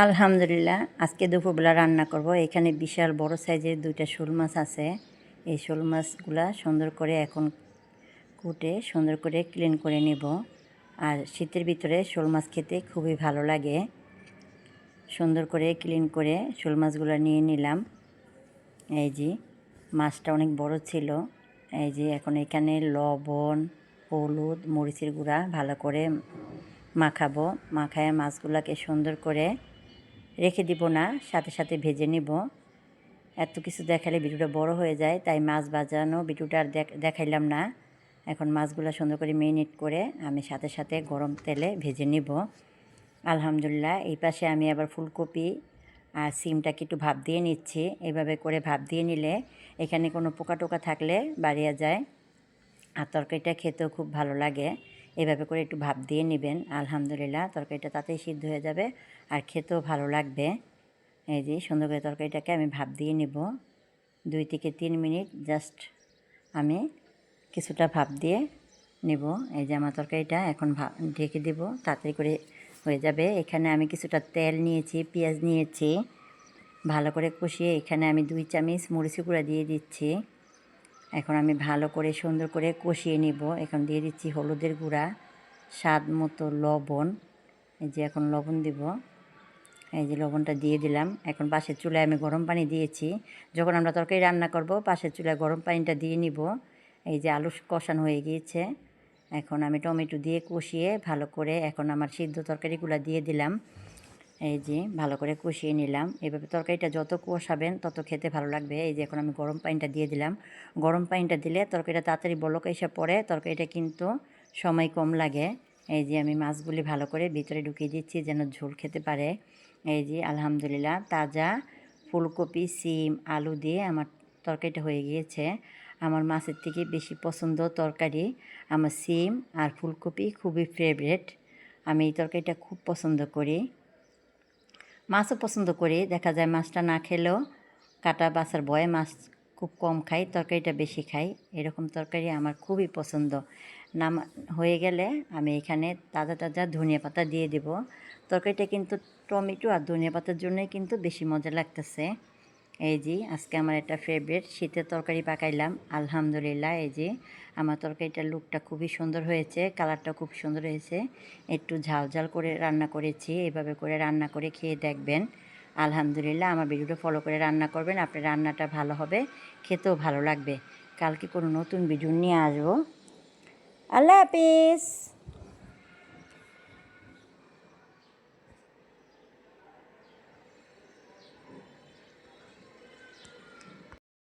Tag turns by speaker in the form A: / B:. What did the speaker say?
A: আলহামদুলিল্লাহ, আজকে দুপুরবেলা রান্না করব। এখানে বিশাল বড় সাইজের দুইটা শোল মাছ আছে। এই শোল মাছগুলা সুন্দর করে এখন কুটে, সুন্দর করে ক্লিন করে নেব। আর শীতের ভিতরে শোল মাছ খেতে খুবই ভালো লাগে। সুন্দর করে ক্লিন করে শোল মাছগুলো নিয়ে নিলাম। এই যে, মাছটা অনেক বড় ছিল। এই যে, এখন এখানে লবণ, হলুদ, মরিচের গুঁড়া ভালো করে মাখাবো। মাখায় মাছগুলোকে সুন্দর করে রেখে দিব না, সাথে সাথে ভেজে নিব। এত কিছু দেখালে ভিডিওটা বড় হয়ে যায়, তাই মাছ বাজানো ভিডিওটা আর দেখ- দেখাইলাম না। এখন মাছগুলো সুন্দর করে মেরিনেট করে আমি সাথে সাথে গরম তেলে ভেজে নিব। আলহামদুলিল্লাহ, এই পাশে আমি আবার ফুলকপি আর সিমটাকে একটু ভাপ দিয়ে নিচ্ছি। এভাবে করে ভাপ দিয়ে নিলে এখানে কোনো পোকা টোকা থাকলে বাড়িয়ে যায়। আর তরকারিটা খেতেও খুব ভালো লাগে। এভাবে করে একটু ভাপ দিয়ে নেবেন। আলহামদুলিল্লাহ, তরকারিটা তাতেই সিদ্ধ হয়ে যাবে। আর খেতেও ভালো লাগবে। এই যে, সুন্দর করে তরকারিটাকে আমি ভাপ দিয়ে নিব। দুই থেকে তিন মিনিট জাস্ট আমি কিছুটা ভাপ দিয়ে নেব। এই যে, আমার তরকারিটা এখন ঢেকে দেব। তাড়াতাড়ি করে হয়ে যাবে। এখানে আমি কিছুটা তেল নিয়েছি, পেঁয়াজ নিয়েছি। ভালো করে কষিয়ে এখানে আমি দুই চামচ মরিচি গুঁড়া দিয়ে দিচ্ছি। এখন আমি ভালো করে সুন্দর করে কষিয়ে নিব। এখন দিয়ে দিচ্ছি হলুদের গুঁড়া, স্বাদ মতো লবণ। এই যে এখন লবণ দিব। এই যে লবণটা দিয়ে দিলাম। এখন পাশের চুলায় আমি গরম পানি দিয়েছি। যখন আমরা তরকারি রান্না করব, পাশের চুলায় গরম পানিটা দিয়ে নিব। এই যে আলু কষানো হয়ে গিয়েছে। এখন আমি টমেটো দিয়ে কষিয়ে ভালো করে এখন আমার সিদ্ধ তরকারিগুলো দিয়ে দিলাম। এই যে ভালো করে কষিয়ে নিলাম। এভাবে তরকারিটা যত কষাবেন তত খেতে ভালো লাগবে। এই যে এখন আমি গরম পানিটা দিয়ে দিলাম। গরম পানিটা দিলে তরকারিটা তাড়াতাড়ি বলক এসে পড়ে। তরকারিটা কিন্তু সময় কম লাগে। এই যে আমি মাছগুলি ভালো করে ভিতরে ঢুকিয়ে দিচ্ছি যেন ঝোল খেতে পারে। এই যে আলহামদুলিল্লাহ তাজা ফুলকপি, সিম, আলু দিয়ে আমার তরকারিটা হয়ে গিয়েছে। আমার মাছের থেকে বেশি পছন্দ তরকারি। আমার সিম আর ফুলকপি খুবই ফেভারেট আমি এই তরকারিটা খুব পছন্দ করি। মাছও পছন্দ করি। দেখা যায় মাছটা না খেলেও কাটা বাছার বয়ে মাছ খুব কম খাই, তরকারিটা বেশি খাই। এরকম তরকারি আমার খুবই পছন্দ। নাম হয়ে গেলে আমি এখানে তাজা তাজা ধনিয়া পাতা দিয়ে দেব। তরকারিটা কিন্তু টমেটো আর ধনিয়া পাতার জন্যই কিন্তু বেশি মজা লাগতেছে। এই যে, আজকে আমার একটা ফেভারিট শীতের তরকারি পাকাইলাম, আলহামদুলিল্লাহ, এই যে, আমার তরকারিটার লুকটা খুবই সুন্দর হয়েছে কালারটা খুব সুন্দর হয়েছে, একটু ঝাল ঝাল করে রান্না করেছি, এভাবে করে রান্না করে খেয়ে দেখবেন, আলহামদুলিল্লাহ, আমার ভিডিওটা ফলো করে রান্না করবেন, আপনার রান্নাটা ভালো হবে, খেতেও ভালো লাগবে, কালকে কোনো নতুন ভিডিও নিয়ে আসব, আল্লাহ হাফিজ!